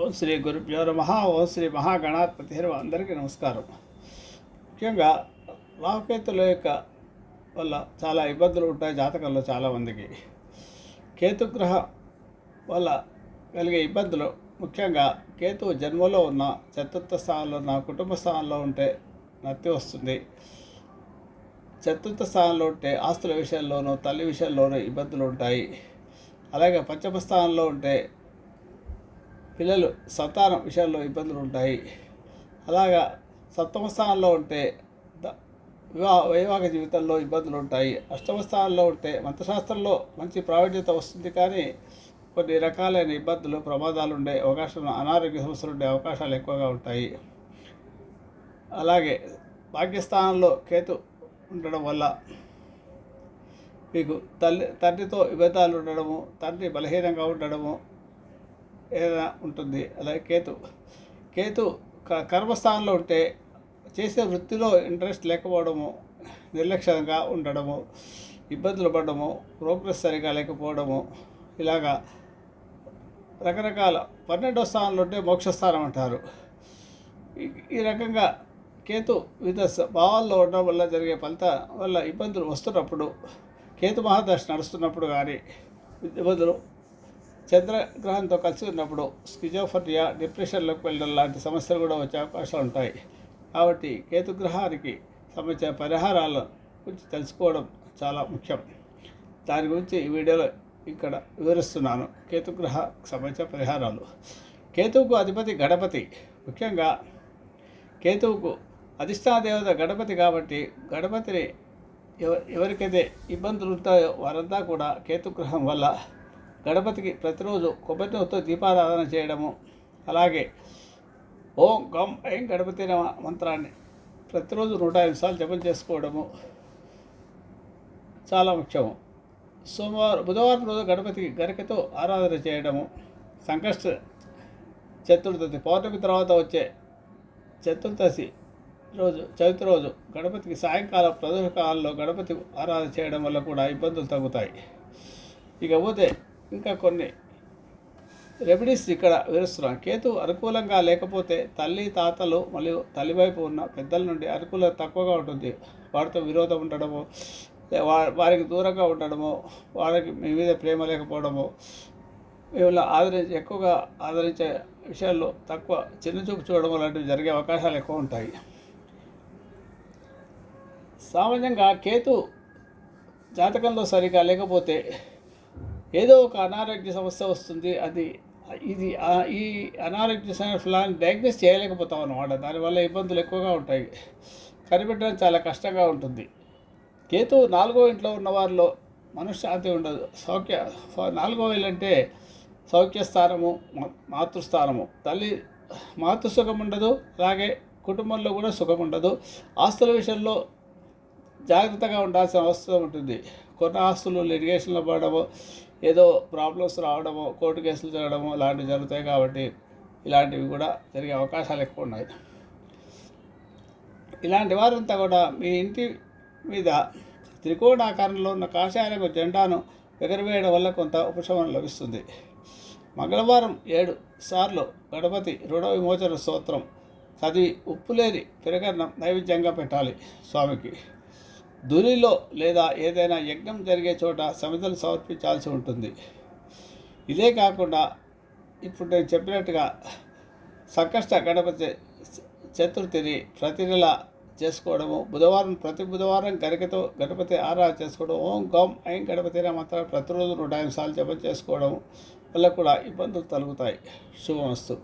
ఓం శ్రీ గురుభ్యో నమ. ఓం శ్రీ మహాగణాధిపతి హరి అందరికీ నమస్కారం. ముఖ్యంగా రాహుకేతుల యొక్క వల్ల చాలా ఇబ్బందులు ఉంటాయి జాతకంలో చాలామందికి కేతుగ్రహ వల్ల కలిగే ఇబ్బందులు ముఖ్యంగా కేతు జన్మలో ఉన్న చతుర్థ స్థానంలో ఉన్న కుటుంబ స్థానంలో ఉంటే నత్తి వస్తుంది. చతుర్థ స్థానంలో ఉంటే ఆస్తుల విషయంలోనూ తల్లి విషయంలోనూ ఇబ్బందులు ఉంటాయి. అలాగే పంచమ స్థానంలో ఉంటే పిల్లలు సంతానం విషయాల్లో ఇబ్బందులు ఉంటాయి. అలాగా సప్తమ స్థానంలో ఉంటే వివాహ వైవాహిక జీవితంలో ఇబ్బందులు ఉంటాయి. అష్టమ స్థానంలో ఉంటే మంత్రశాస్త్రంలో మంచి ప్రావీణ్యత వస్తుంది కానీ కొన్ని రకాలైన ఇబ్బందులు ప్రమాదాలు ఉండే అవకాశం అనారోగ్య సమస్యలు ఉండే అవకాశాలు ఎక్కువగా ఉంటాయి. అలాగే భాగ్యస్థానంలో కేతు ఉండడం వల్ల మీకు తల్లి తండ్రితో విభేదాలు ఉండడము తండ్రి బలహీనంగా ఉండడము ఏదైనా ఉంటుంది. అలాగే కేతు కేతు క- కర్మస్థానంలో ఉంటే చేసే వృత్తిలో ఇంట్రెస్ట్ లేకపోవడము నిర్లక్ష్యంగా ఉండడము ఇబ్బందులు పడడము ప్రోగ్రెస్ సరిగా లేకపోవడము ఇలాగా రకరకాల పన్నెండో స్థానంలో ఉంటే మోక్షస్థానం అంటారు. ఈ- రకంగా కేతు వివిధ భావాల్లో ఉండడం వల్ల జరిగే ఫలిత వల్ల ఇబ్బందులు వస్తున్నప్పుడు కేతు మహాదశ నడుస్తున్నప్పుడు కానీ ఇబ్బందులు చంద్రగ్రహంతో కలిసి ఉన్నప్పుడు స్కిజోఫర్నియా డిప్రెషన్లోకి వెళ్ళడం లాంటి సమస్యలు కూడా వచ్చే అవకాశాలు ఉంటాయి. కాబట్టి కేతుగ్రహానికి సంబంధించిన పరిహారాల గురించి తెలుసుకోవడం చాలా ముఖ్యం. దాని గురించి ఈ వీడియోలో ఇక్కడ వివరిస్తున్నాను. కేతుగ్రహకు సంబంధించిన పరిహారాలు. కేతువుకు అధిపతి గణపతి. ముఖ్యంగా కేతువుకు అధిష్టాన దేవత గణపతి కాబట్టి గణపతిని ఎవ ఎవరికైతే ఇబ్బందులు ఉంటాయో వారంతా కూడా కేతుగ్రహం వల్ల గణపతికి ప్రతిరోజు కొబ్బరితో దీపారాధన చేయడము. అలాగే ఓం గం ఐం గణపతి మంత్రాన్ని ప్రతిరోజు నూట ఐదు సార్లు జపం చేసుకోవడము చాలా ముఖ్యము. సోమవారం బుధవారం రోజు గణపతికి గరికతో ఆరాధన చేయడము. సంకష్ట చతుర్దశి పౌర్ణమి తర్వాత వచ్చే చతుర్దశి రోజు చవితి రోజు గణపతికి సాయంకాలం ప్రదర్శకాలలో గణపతి ఆరాధన చేయడం వల్ల కూడా ఇబ్బందులు తగ్గుతాయి. ఇకపోతే ఇంకా కొన్ని. రెమెడీస్ ఇక్కడ వివరిస్తున్నాం కేతు అనుకూలంగా లేకపోతే తల్లి తాతలు మరియు తల్లి వైపు ఉన్న పెద్దల నుండి అనుకూలత తక్కువగా ఉంటుంది. వారితో విరోధం ఉండడము వారికి దూరంగా ఉండడము వారికి మీ మీద ప్రేమ లేకపోవడము మిమ్మల్ని ఆదరించి ఎక్కువగా ఆదరించే విషయాల్లో తక్కువ చిన్నచూపు చూడడం లాంటివి జరిగే అవకాశాలు ఎక్కువ ఉంటాయి. సామాన్యంగా కేతు జాతకంలో సరిగా లేకపోతే ఏదో ఒక అనారోగ్య సమస్య వస్తుంది అది ఇది ఈ అనారోగ్య సమస్యలను డయాగ్నోస్ చేయలేకపోతాం అన్నమాట దానివల్ల ఇబ్బందులు ఎక్కువగా ఉంటాయి. కనిపెట్టడం చాలా కష్టంగా ఉంటుంది. కేతు నాలుగో ఇంట్లో ఉన్న వారిలో మనశ్శాంతి ఉండదు. సౌఖ్య నాలుగో ఇల్లు అంటే సౌఖ్య స్థానము మాతృస్థానము. తల్లి మాతృ సుఖం ఉండదు అలాగే కుటుంబంలో కూడా సుఖం ఉండదు. ఆస్తుల విషయంలో జాగ్రత్తగా ఉండాల్సిన అవసరం ఉంటుంది. కొన్ని ఆస్తులు లిటిగేషన్లో పడము ఏదో ప్రాబ్లమ్స్ రావడము కోర్టు కేసులు జరగడము ఇలాంటివి జరుగుతాయి కాబట్టి ఇలాంటివి కూడా జరిగే అవకాశాలు ఎక్కువ ఉన్నాయి. ఇలాంటి వారంతా కూడా మీ ఇంటి మీద త్రికోణాకారంలో ఉన్న కాషాయ జెండాను ఎగరవేయడం వల్ల కొంత ఉపశమనం లభిస్తుంది. మంగళవారం ఏడు సార్లు గణపతి రుణ విమోచన స్తోత్రం చదివి ఉప్పులేని పెరగన్నం నైవేద్యంగా పెట్టాలి స్వామికి. ధునిలో లేదా ఏదైనా యజ్ఞం జరిగే చోట సమితలు సమర్పించాల్సి ఉంటుంది. ఇదే కాకుండా ఇప్పుడు నేను చెప్పినట్టుగా సంకష్ట గణపతి చతుర్థిని ప్రతి నెల చేసుకోవడము బుధవారం ప్రతి బుధవారం గరికతో గణపతి ఆరాధన చేసుకోవడం ఓం గం ఐం గణపతి మాత్రం ప్రతిరోజు రెండు ఐదు సార్లు జపం చేసుకోవడం వల్ల కూడా ఇబ్బందులు తొలగుతాయి. శుభమస్తు.